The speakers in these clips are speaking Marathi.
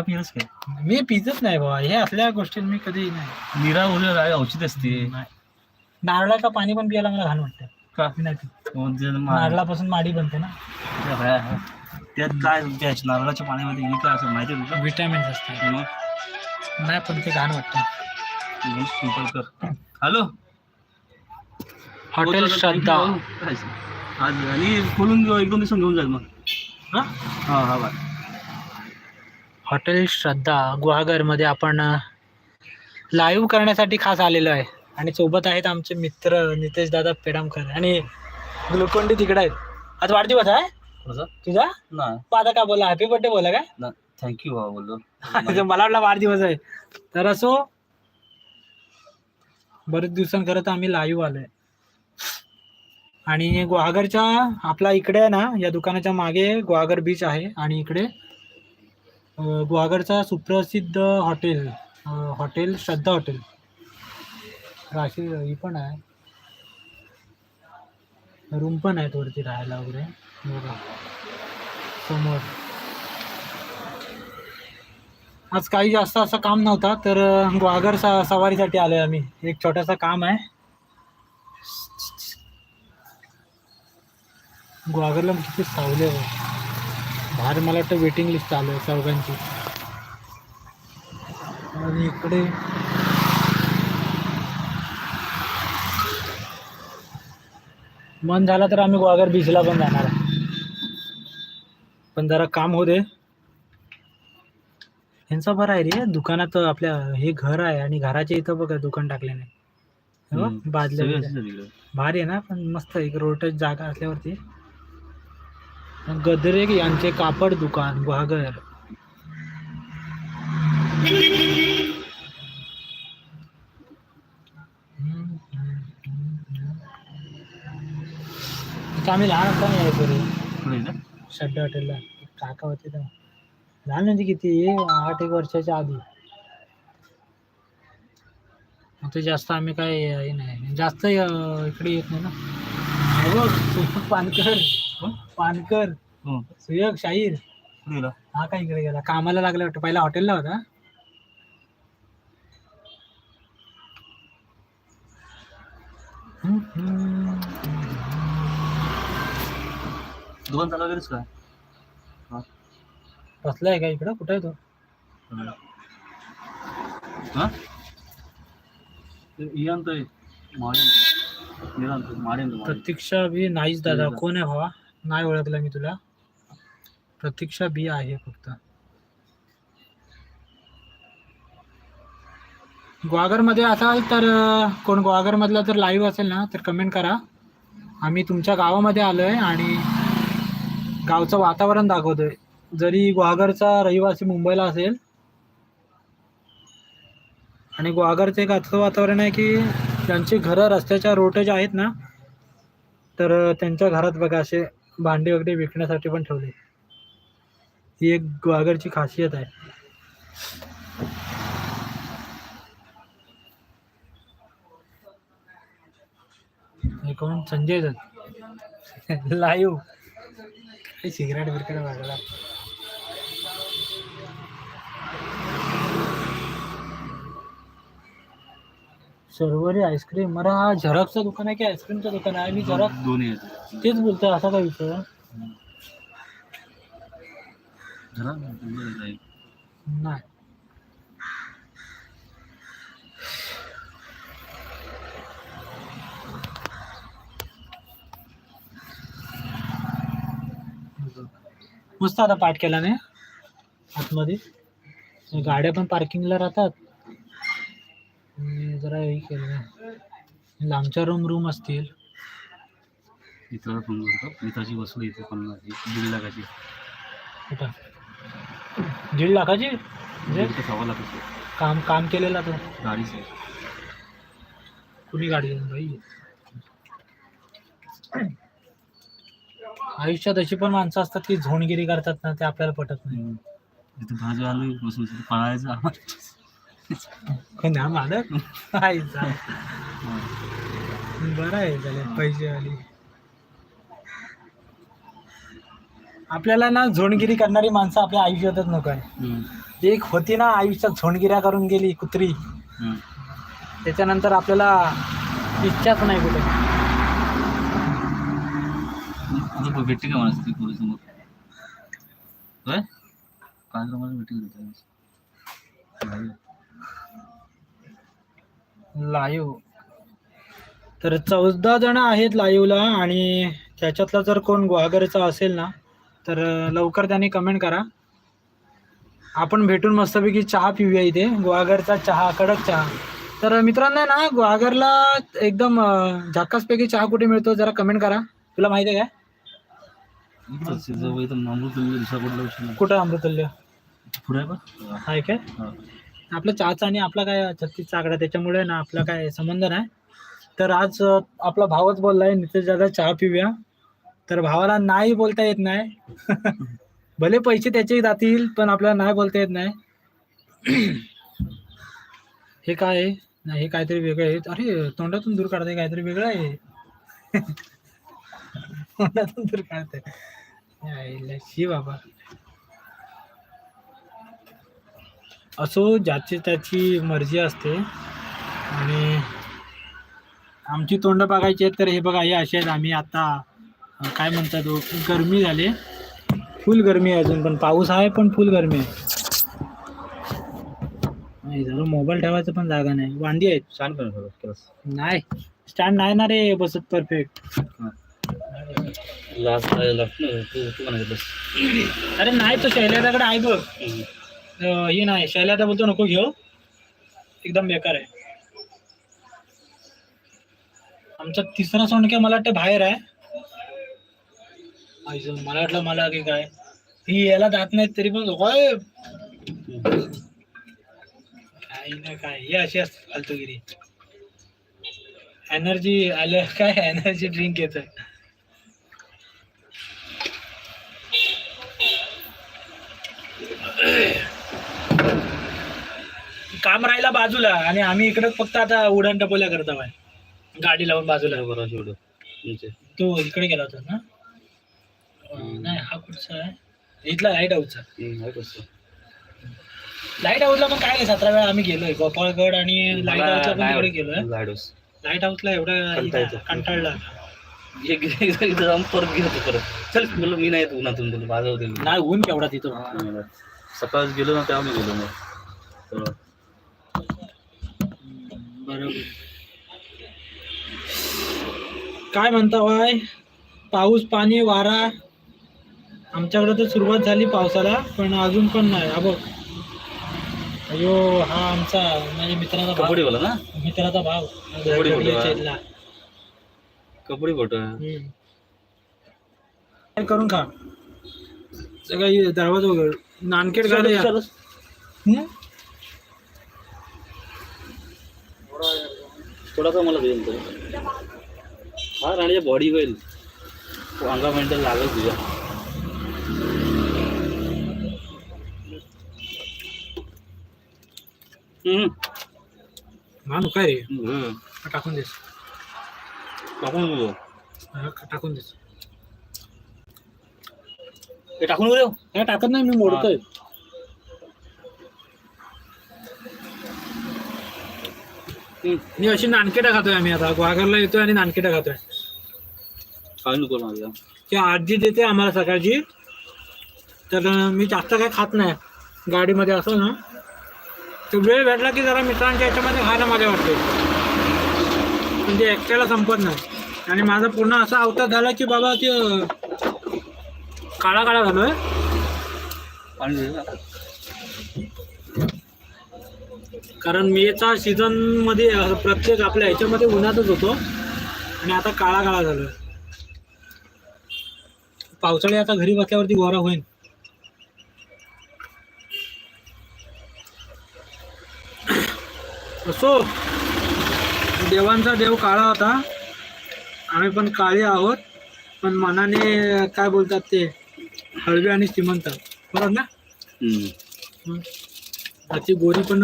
पिरस काय? मी पितच नाही बाबा हे असल्या गोष्टी मी कधी नाही. निरा उलट औषध असते. नारळाचं पाणी पण पियाला मला घाण वाटतं. का? मी नाही पित. म्हणजे मा- नारळापासून माडी बनते ना. त्यात काय त्या नारळाच्या पाण्यामध्ये हे काय असं माहिती आहे तुला? विटॅमिन्स असतात मग? नाही पण ते घाण वाटतं. कर. हॅलो? हॉटेल श्रद्धा. आज आणि खोलून घेऊ एक दोन दिवसांनी घेऊन जाईल मग. हा? हा हा बाय. हॉटेल श्रद्धा गुहागरमध्ये आपण लाईव्ह करण्यासाठी खास आलेलो आहे. आणि सोबत आहेत आमचे मित्र नितेश दादा पेडामकर आणि ग्लुकोंडी तिकडे आहेत. आज वाढदिवस आहे? तुझा? मग आता काय बोला हॅपी बर्थडे बोला काय? ना थँक्यू बोललो. मला वाटला वाढदिवस आहे. तर असो बरेच दिवसां खरं तर आम्ही लाईव्ह आलोय. आणि गुहागरच्या आपला इकडे आहे ना या दुकानाच्या मागे गुहागर बीच आहे. आणि इकडे अं, सुप्रसिद्ध हॉटेल हॉटेल श्रद्धा हॉटेल. राशी ही पण आहे. रूम पण आहेत वरती राहायला वगैरे. बघा. समोर. आज काही जास्त असं काम नव्हता तर अं, गुहागर सा सवारीसाठी आलोय आम्ही. एक छोटासा काम आहे. गुहागरला किती सावले आहे. बाहेर मला वाटतं वेटिंग लिस्ट चालू आहे चौघांची. आणि इकडे मन झालं तर आम्ही गुहागर बीचला पण जाणार आहे. पण जरा काम होऊ दे. ह्यांचं बरं आहे रे दुकानात आपल्या हे घर आहे आणि घराच्या इथं बघा दुकान हे बिदल्या. असं तिकडे. भारी आहे ना पण मस्त एक रोड जागा असल्यावरती. गदरे यांचे कापड दुकान इथं आम्ही लहान असताना यायचो रे? शड्डा हॉटेलला. काका होते तेव्हा. लहान म्हणजे किती? आठ एक वर्षाच्या आधी. आता जास्त आम्ही काय हे नाही. जास्त इकडे येत नाही ना. पानकर? पानकर हो. सुयोग शाहीर. हा काय इकडे गेला? कामाला लागला वाटतं. पहिला हॉटेलला होता. दुकान चालू वगैरेच काय बसलाय का इकडं? कुठं आहे तो? हा? हे प्रतीक्षा बी नाहीच दादा. कोण आहे भावा? नाही ओळखलं मी तुला. प्रतीक्षा बी आहे फक्त. ग्वागरमध्ये असाल तर अं, कोण ग्वागरमधला जर लाईव्ह असेल ना तर कमेंट करा. आम्ही तुमच्या गावामध्ये आलो आहे आणि गावचं वातावरण दाखवतोय. जरी ग्वागरचा रहिवासी मुंबईला असेल आणि ग्वागरचं एक असं वातावरण आहे की त्यांची घरं रस्त्याच्या रोटेज आहेत ना तर त्यांच्या घरात बघा असे भांडे वगैरे विकण्यासाठी पण ठेवले. ही एक ग्वागरची खासियत आहे. कोण? संजय दत्त. लाईव्ह काही सिगरेट बिरकेट वाजला शर्वरी आईस्क्रीम. मला हा झरकचं दुकान आहे की आईस्क्रीमचं दुकान आहे? मी झरक दोन्ही आहेत. तेच बोलतोय असा काय विषय. नाही. मस्त आता पाठ केला नाही आतमध्ये. गाड्या पण पार्किंगला राहतात. जरा हे केलं लांबच्या रूम रूम असतील. मित्राला फोन करतो. मित्राची वस्तू इथे पन्नास दीड लाखाची. कुठं? दीड लाखाची? म्हणजे? दीड ते सव्वा लाखाची. काम काम केलेला तो. गाडीच आहे कुणी गाडी घेऊन बाई आयुष्यात अशी पण माणसं असतात की झोणगिरी करतात ना ते आपल्याला पटत नाही. इथे भाजी आली बसून पळायचं कोण ना मालक? आईचा बरं आहे झाले पैसे आली आपल्याला ना झोणगिरी करणारी माणसं आपल्या आयुष्यातच नको आहे. एक होती ना आयुष्यात झोंडगिऱ्या करून गेली कुत्री. त्याच्यानंतर आपल्याला इच्छाच नाही कुठे. भेटते का मला ती पोरी समोर काय मला भेटते? लाईव्ह. तर चौदा जण आहेत लाईव्हला आणि त्याच्यातला जर कोण गुहागरचा असेल ना तर लवकर त्यांनी कमेंट करा. आपण भेटून मस्तपैकी चहा पिऊया इथे. गुहागरचा चहा कडक चहा. तर मित्रांनो ना गुहागरला एकदम झाकासपैकी चहा कुठे मिळतो जरा कमेंट करा. तुला माहिती आहे काय? कुठं अमृतुल्य पुढे आहे काय. आपला चहाचा आणि आपला काय छत्तीस आकडा त्याच्यामुळे ना आपला काय संबंध नाही. तर आज आपला भावच बोललाय नितेश दादा चहा पिऊया. तर भावाला नाही बोलता येत नाही. भले पैसे त्याचे जातील पण आपल्याला नाही बोलता येत नाही. हे काय आहे? नाही हे काहीतरी वेगळं आहे. अरे तोंडातून दूर काढते काहीतरी वेगळं आहे. तोंडातून दूर काढते शी बाबा. असो ज्याची त्याची मर्जी असते. आणि आमची तोंड बघायची आहेत तर हे बघा हे असे आहेत. आम्ही आता काय म्हणतात गरमी झाली. फुल गरमी आहे अजून पण पाऊस आहे पण फुल गरमी आहे. नाही जरा मोबाईल ठेवायचं पण जागा नाही. वांदी आहेत. छान नाही स्टँड नाही ना रे बसत परफेक्ट अरे नाही तो शैल्याकडे आहे बघ. हे नाही शैल्यादा बोलतो नको घेऊ. एकदम बेकार आहे. आमचा तिसरा सोंडक्या मला वाटतं बाहेर आहे? मला वाटलं मला की काय? ही याला जात नाही तरी पण काय काही ना काय हे अशी असते फालतूगिरी. एनर्जी आलं काय एनर्जी ड्रिंक येत काम राहिला बाजूला आणि आम्ही इकडे फक्त आता उडान टपोल्या करत आहोत. गाडी लावून बाजूला. बरोबर एवढं तुमचे तो इकडे गेला होता ना? अं, नाही हा कुठचा आहे? इथला लाइट हाऊसचा आहे लाइट हाऊसला पण काय नाही सतरा वेळा आम्ही गेलोय. गोपाळगड आणि लाइट हाऊसला पण तिकडे गेलोय. लाइट हाऊसला एवढा येतो. कंटाळला. एक जाऊन परत घेत परत. चल बोललो मी नाही येत उन्हातून बोललो माझं होते नाही ऊन केवढा तिथं. सकाळच गेलो ना तेव्हा मी गेलो मग. तर बरोबर. काय म्हणता वाय? पाऊस पाणी वारा. आमच्याकडे तर सुरुवात झाली पावसाला पण अजून पण नाही. हा बघ अयो हा आमचा माझ्या मित्राचा भाव. कबड्डी बोला ना? मित्राचा भाव. कबड्डी बोलतो का? चेतला. कबड्डी फोटो हम्म. काय करून खा? सगळं हे दरवाजा वगैरे नानकेट गाडी हम्म? थोडासा मला देऊन तो हा राणीच्या बॉडी होईल. वांगा मेंटल लागेल तुझ्या. हा नको काय. हा, टाकून देस. टाकून हा, टाकून देस. हे टाकून काय टाकत नाही मी मोडतोय. मी अशी नानकेटा खातोय आम्ही आता. ग्वागरला येतोय आणि नानकेटा खातोय. काय नको माझ्या ती आजी देते आम्हाला सकाळची. तर मी जास्त काय खात नाही. गाडीमध्ये असं ना. तर वेळ भेटला की जरा मित्रांच्या याच्यामध्ये खायला मजा वाटते. म्हणजे एकट्याला संपत नाही. आणि माझा पूर्ण असा अवतार झाला की बाबा ते काळा काळा झालोय पाणी दे ना. कारण मेचा सीझनमध्ये अं, प्रत्येक आपल्या ह्याच्यामध्ये उन्हातच होतो. आणि आता काळा काळा झालोय. पावसाळी आता घरी बसल्यावरती गोरा होईल. असो देवांचा देव काळा होता. आम्ही पण काळे आहोत. पण मनाने काय बोलतात ते हळवे आणि श्रीमंत. बरोबर ना? त्याची गोरी पण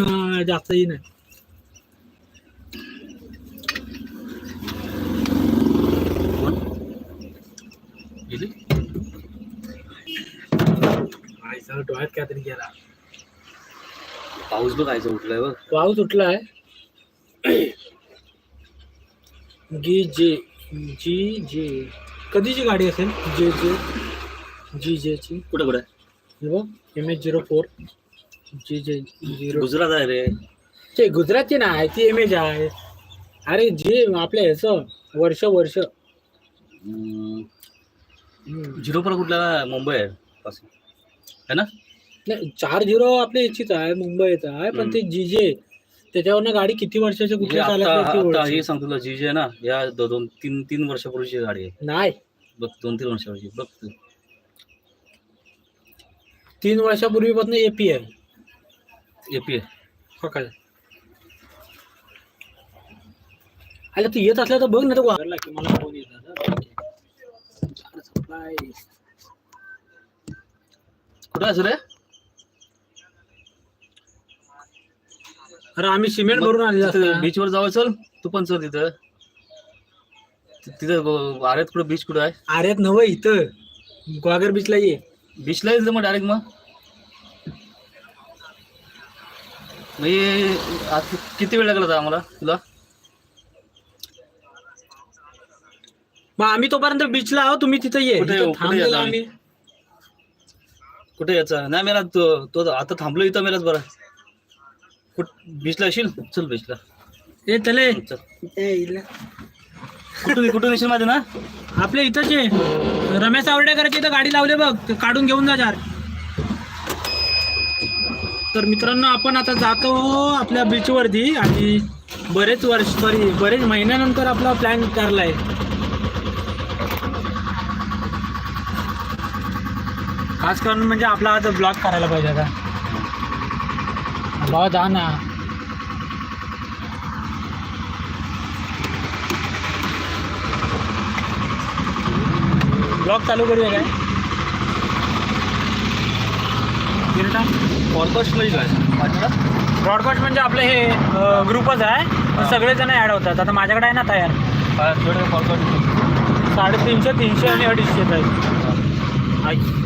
आई सगळं डोळ्यात काहीतरी गेला. पाऊस बघ आयचं उठलाय बघ. पाऊस उठला आहे गी जे जी जे. कधीची गाडी असेल? जे जे. जी जेची कुठे कुठे? हे बघ M H zero four G J zero Gujarat आहे रे. ते गुजरातची नाही ती एम एच आहे. अरे जे आपल्या ह्याचं वर्ष वर्ष. झिरो पर कुठला मुंबई आहे? पासून. है ना? नाही चार झिरो आपल्या याचीच आहे मुंबईचा आहे पण ते जी जे त्याच्यावरनं गाडी किती वर्षाची म्हणजे आता आता नाही हे सांगतो तुला जी जी आहे ना या दो- दोन तीन तीन वर्षापूर्वीची गाडी आहे. नाही. बघ दोन तीन वर्षापूर्वी बघ तू. तीन वर्षापूर्वीपासून एपी आहे. एपी आहे. हो काय? अरे तू येत असला तर बघ ना तो वारला की मला फोन येतात कुठे असं रे? अरे आम्ही सिमेंट भरून आलेलो बीचवर जावं चल. तू पण चल तिथं. तिथं आरेत कुठं बीच कुठं आहे? अरे नव इथं. ग्वागर बीचला ये. बीचला यायचं मग डायरेक्ट मग? म्हणजे किती वेळ लागला होता आम्हाला तुला? मग आम्ही तोपर्यंत बीचला आहो तुम्ही तिथं ये. कुठे- इथं कुठे थांबलेलो येतो आम्ही? कुठे यायचा? नाही मेला तो तो आता थांबलो इथं मेलाच बरं. कुठ बीचला येशील? चल बीचला ए तले चल. ए, इला. कुठून कुठून येशील माझे ना? आपल्या इथंच आहे रमेश आवडेकरची इथं गाडी लावले बघ ते काढून घेऊन जा जार. तर मित्रांनो आपण आता जातो आपल्या बीचवरती आणि बरेच वर्ष सॉरी बरेच महिन्यानंतर आपला प्लॅन ठरलाय. खास करून म्हणजे आपला आता ब्लॉग करायला पाहिजे आता. बाबा जा ना. ब्लॉग चालू करूया काय? म्हणजे काय ब्रॉडकास्ट म्हणजे आपलं हे ग्रुपच आहे. पण सगळेजण ॲड होतात. आता माझ्याकडे आहे ना तयार. साडेतीनशे तीनशे आणि अडीचशे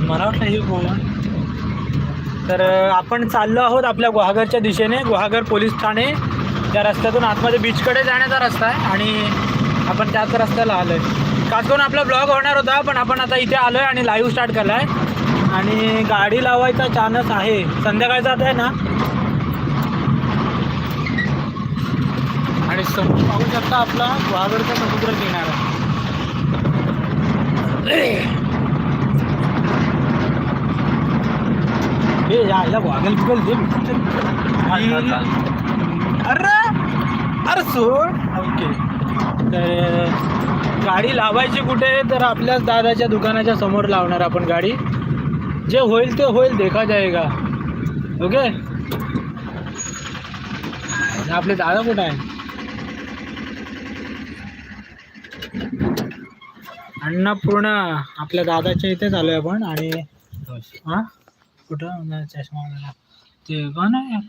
मला वाटलं हे गोवा तर आपण चाललो आहोत आपल्या गुहागरच्या दिशेने. गुहागर पोलीस ठाणे. त्या रस्त्यातून आतमध्ये बीचकडे जाण्याचा रस्ता आहे आणि आपण त्याच रस्त्याला आलो आहे खास करून आपला ब्लॉग होणार होता पण आपण आता इथे आलो आहे आणि लाईव्ह स्टार्ट केला आहे आणि गाडी लावायचा चान्स आहे. संध्याकाळचा आता आहे ना? आणि समोर पाहू शकता आपला गुहागरचा समुद्र किनारा. हे यायला वागल बिगल दे. अरे अरे सोड. ओके. तर गाडी लावायची कुठे? तर आपल्याच दादाच्या दुकानाच्या समोर लावणार आपण गाडी. जे होईल ते होईल देखा जाएगा ओके? आपले दादा कुठे आहे अन्नपूर्णा आपल्या दादाच्या इथेच आलोय आपण आणि हा? कुठं? चष्मा ते कोण आहे?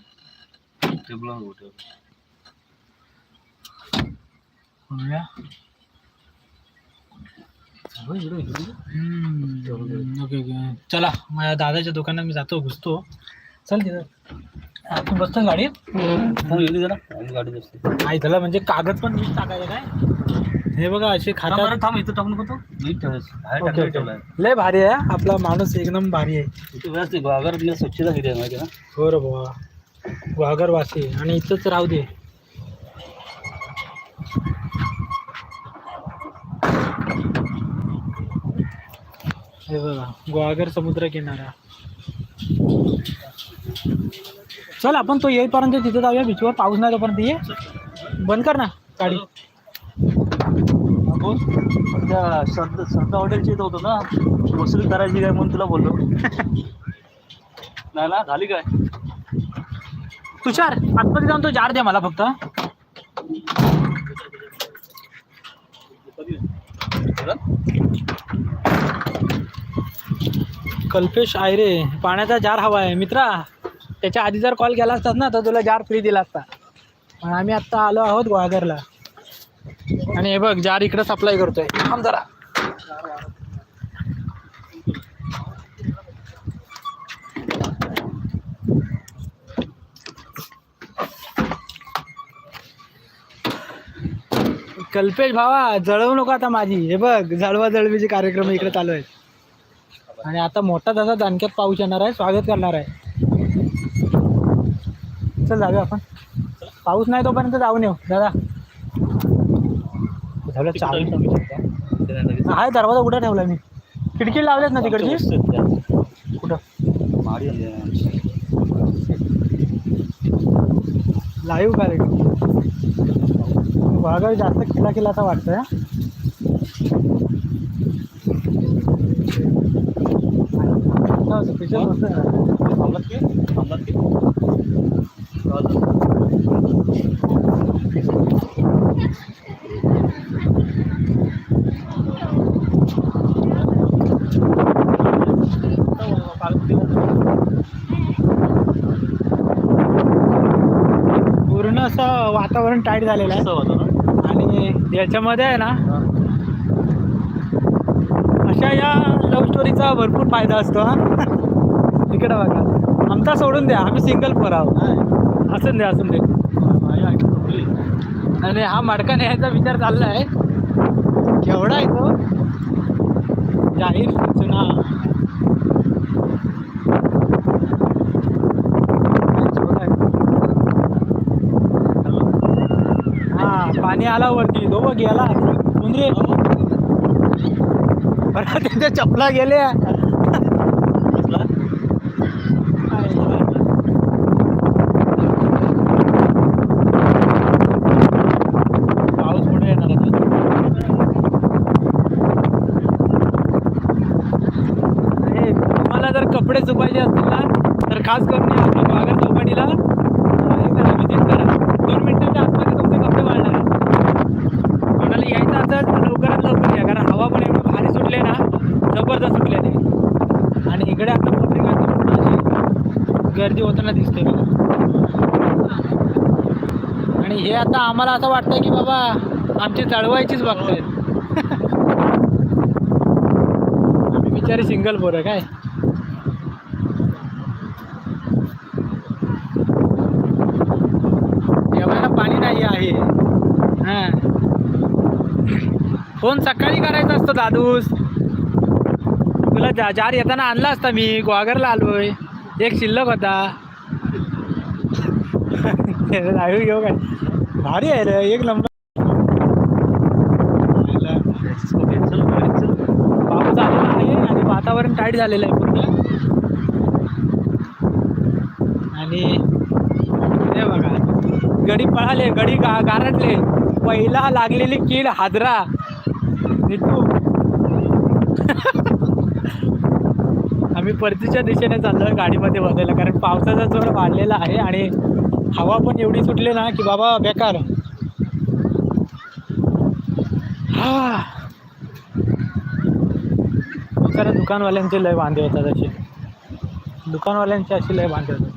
Okay okay. चला माझ्या दादाच्या दुकानात मी जातो घुसतो. चल तिथं. आपण बसतो गाडीत? जरा. गाडी आई त्याला म्हणजे कागद पण नीट टाकायचं काय? हे बघा असे बरं, थांब इथं टाकून नको नीट ठेवायचं लय भारी आहे आपला माणूस एकदम भारी आहे. व्यवस्थित आपल्याला स्वच्छता किती आहे माहिती ना? हो बाबा वासी आणि इथंच राहू दे. हे बघा गुहागर समुद्र किनारा. चल आपण तो येईपर्यंत तिथे जाऊया बीचवर पाऊस नाही तोपर्यंत ये. बंद कर ना गाडी. बोल त्या श्रद्धा श्रद्धा हॉटेलची इथं होतो ना वसुली करायची काय म्हणून तुला बोललो. नाही ना झाली काय? तुषार आतमध्ये जाऊन तो जार दे मला फक्त. कल्पेश आयरे पाण्याचा जार हवा आहे. मित्रा त्याच्या आधी जर कॉल केला असतात ना तर तुला जार फ्री दिला असता. पण आम्ही आत्ता आलो आहोत गोळाघरला आणि हे बघ जार इकडं सप्लाय करतोय. थांब जरा. कल्पेश भावा जळवू नको आता माझी. हे बघ जळवा जळवीचे कार्यक्रम इकडे चालू आहेत. आणि आता मोठा तसा दणक्यात पाऊस येणार आहे स्वागत करणार आहे. चल जाऊया आपण. पाऊस नाही तोपर्यंत जाऊन येऊ दादा. झालं चालू. आहे दरवाजा कुठे ठेवला मी? खिडकी लावल्यात ना तिकडची? कुठं? लाईव्ह कार्यक्रम वाघावी जास्त केला केला असं वाटतंय हा. हा, special मस्त आहे. पूर्ण असं वातावरण टाईट झालेलं आहे. आणि याच्यामध्ये आहे ना अशा या लव्ह स्टोरीचा भरपूर फायदा असतो हा. इकडं बघा. आमचा सोडून द्या. आम्ही सिंगल पर आहोत. असून द्या असून दे आणि हा मडका न्यायचा विचार चालला आहे केवढा आहे तो? जाहीर सूचना. हा पाणी आला वरती. तो बघ गेला उंदरे बरं त्याच्या चपला गेल्या पाऊस पुढे येणार आता. तुम्हाला जर कपडे सुकायचे असतील ना तर खास करून या आपल्या वाघर चौपाटीला अं, हे करा विजिट करा दोन मिनिटाच्या आतमध्ये तुमचे कपडे वाढणार आहेत. कोणाला यायचं असेल तर लवकरात लवकर या कारण हवा पण एवढी भारी सुटले ना जबरदस्त सुटले ते आणि इकडे आता पत्रिकांची पण अशी गर्दी होताना दिसते बघा. आणि हे आता आम्हाला असं वाटतंय की बाबा आमची चळवायचीच बघतायत आम्ही बिचारी सिंगल पोरं काय? जेवायला पाणी नाही आहे. हां. फोन सकाळी करायचा असतो दादूस. तुला जा जार येताना आणला असता मी ग्वागरला आलोय. एक शिल्लक होता. राहू घेऊ काय? भारी आहे रे एक नंबर पाऊस आलेला आहे आणि वातावरण टाईट झालेलं आहे पूर्ण. आणि हे बघा गडी पळाले गडी गा गारटले. पहिला लागलेली कीड हादरा. नितू आम्ही परतीच्या दिशेने चाललोय गाडीमध्ये बसायला कारण पावसाचा जोर वाढलेला आहे आणि हवा पण एवढी सुटली ना की बाबा बेकार. हा. खरं दुकानवाल्यांचे लय बांधे होतात असे. दुकानवाल्यांचे असे लय बांधे होतात.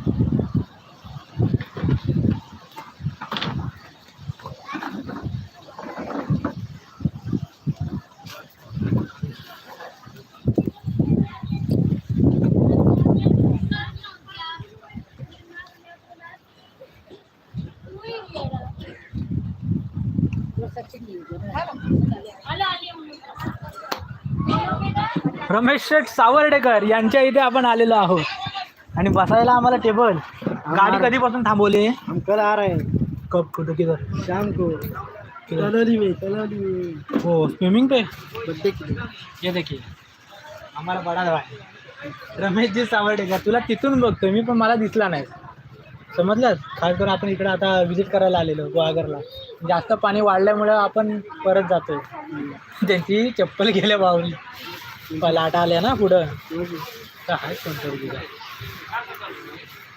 रमेश शेठ सावर्डेकर यांच्या इथे आपण आलेलो आहोत. आणि बसायला आम्हाला टेबल. गाडी कधीपासून थांबवली? हम कल आ रहे हैं कब कुठं किधर शाम को में में हो स्विमिंग पे? बर्थडे के लिए ये देखिए आम्हाला बडा आहे. रमेशजी सावर्डेकर तुला तिथून बघतोय मी पण मला दिसला नाही. समजलं? खास करून आपण इकडे आता विजिट करायला आलेलो गुहागरला. जास्त पाणी वाढल्यामुळं आपण परत जातोय. त्यांची चप्पल गेल्या बावली लाटा आल्या ना पुढं. तर तिथं.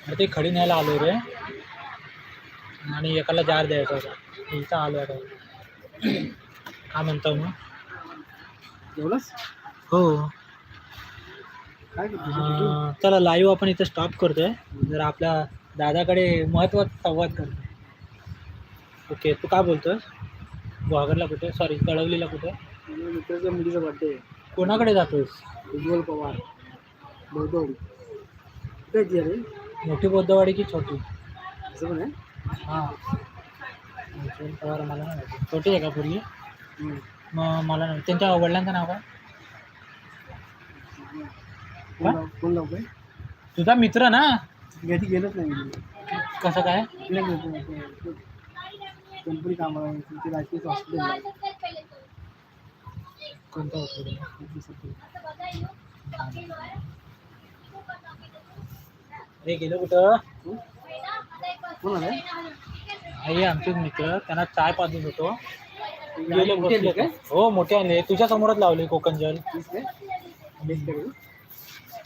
अरे ते खडी न्यायला आलो रे. आणि एकाला जार द्यायचा होता. इथं आलो आता. काय म्हणतो मग? जेवलास? हो. चला लाईव्ह आपण इथे स्टॉप करतोय. जर आपल्या दादाकडे महत्त्वाचा संवाद करतो ओके तू काय बोलतोय गुहागरला कुठे? सॉरी कळवलीला कुठे? माझ्या मित्राच्या मुलीचा बर्थडे कोणाकडे जातोयस उज्ज्वल पवार बौद्धवाडी कुठे आहे ती अरे मोठी बौद्धवाडी की छोटी? असं पण आहे? हां. उज्ज्वल पवार मला नाही माहिती. छोटी आहे का पूर्वी हम्म. मग मला नाही. त्यांच्या वडिलांचं नाव काय? कोण लाव- कोण लावतोय तुझा मित्र ना? घरी गेलोच नाही मी. कसं काय? तिकडे गेलो कंपनी कामाला आहे. तिथे राजकीय हॉस्पिटल कोणतं hospital? अरे गेलो कुठं? कोण? आई आमचे मित्र. त्यांना चाय पाजून होतो. गेले मोठे आले काय हो मोठे आले. तुझ्या समोरच लावले कोकण जल.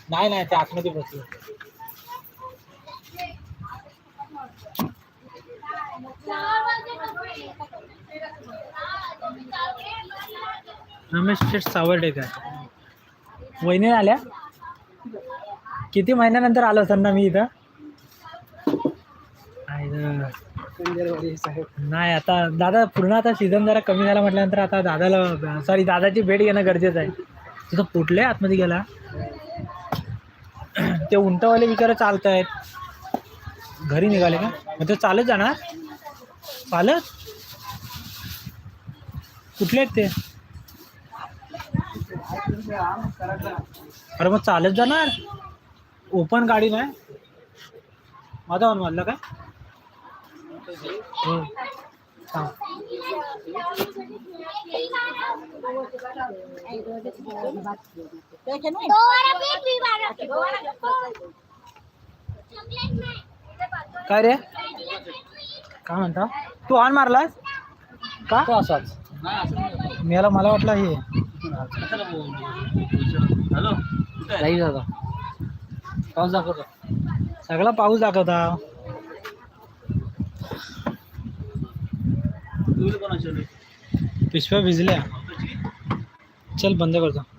नाही नाही ते आतमध्ये बसले. रमेश शेठ सावर्डेकर. वहिनी आल्या? किती महिन्यानंतर आलो सर ना मी इथं? नाही आता दादा पूर्ण आता सीझन जरा कमी झाला म्हटल्यानंतर आता दादाला सॉरी दादाची भेट घेणं गरजेचं आहे. तुझं फुटलं आहे आतमध्ये गेला. ते उंटवाले विचार चालत आहेत घरी निघाले का? मग ते चालत जाणार? चालत? कुठले आहेत ते? अरे मग चालत जाणार? ओपन गाडी नाही? माझा वन वाजला काय काय रे? काय म्हणता? तू ऑन मारलास? का? असाच. मला मला वाटलं हे. हॅलो? लाईव्ह जाता पाऊस दाखवतो. सगळा पाऊस दाखवता? पिशव्या भिजल्या. चल बंद करतो.